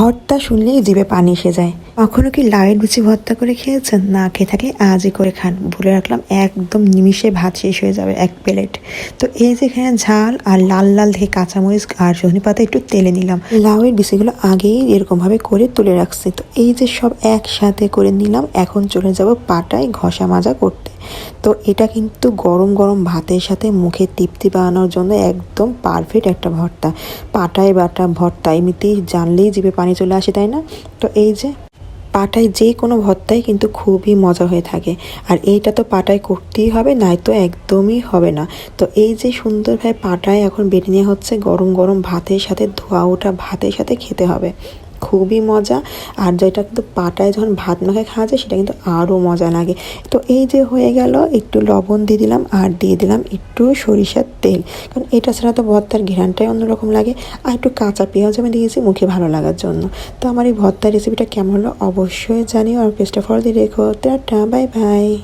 ভর্তা শুনলেই জিভে পানি এসে যায়। কখনো কি লাউয়ের লুচি ভর্তা করে খেয়েছেন? না খেয়ে থাকে, আজই করে খান। ভুলে রাখলাম, একদম নিমিষে ভাত শেষ হয়ে যাবে এক প্লেট। তো এই যে এখানে ঝাল আর লাল লাল দেখে কাঁচামরিচ আর সজনে পাতা একটু তেলে নিলাম। লাউয়ের বিচিগুলো আগেই এরকমভাবে করে তুলে রাখছি। তো এই যে সব একসাথে করে নিলাম, এখন চলে যাব পাটায় ঘষা মাজা করতে। তো এটা কিন্তু গরম গরম ভাতের সাথে মুখে তৃপ্তি বানানোর জন্য একদম পারফেক্ট একটা ভর্তা। পাটায় বাটা ভর্তা, এমনিতেই জানলেই জিভে পানি চলে আসে, তাই না? তো এই যে পাটায় যে কোনো ভর্তাই কিন্তু খুবই মজা হয়ে থাকে। আর এইটা তো পাটায় করতেই হবে নয়তো একদমই হবে না। তো এই যে সুন্দরভাবে পাটায় এখন বেটে নেওয়া হচ্ছে, গরম গরম ভাতের সাথে ধোয়া ওঠা ভাতের সাথে খেতে হবে। খুবই মজা। আর যেটা কিন্তু পাটায় যখন ভাত মাখায় খাওয়া যায়, সেটা কিন্তু আরও মজা লাগে। তো এই যে হয়ে গেল, একটু লবণ দিয়ে দিলাম আর দিয়ে দিলাম একটু সরিষার তেল। কারণ এটা ছাড়া তো ভর্তার ঘেরানটাই অন্যরকম লাগে। আর একটু কাঁচা পেঁয়াজ আমি দিয়েছি মুখে ভালো লাগার জন্য। তো আমার এই ভর্তার রেসিপিটা কেমন হলো অবশ্যই জানিও। আর পেস্টটা ফলো দিয়ে রেখো। Tata bye bye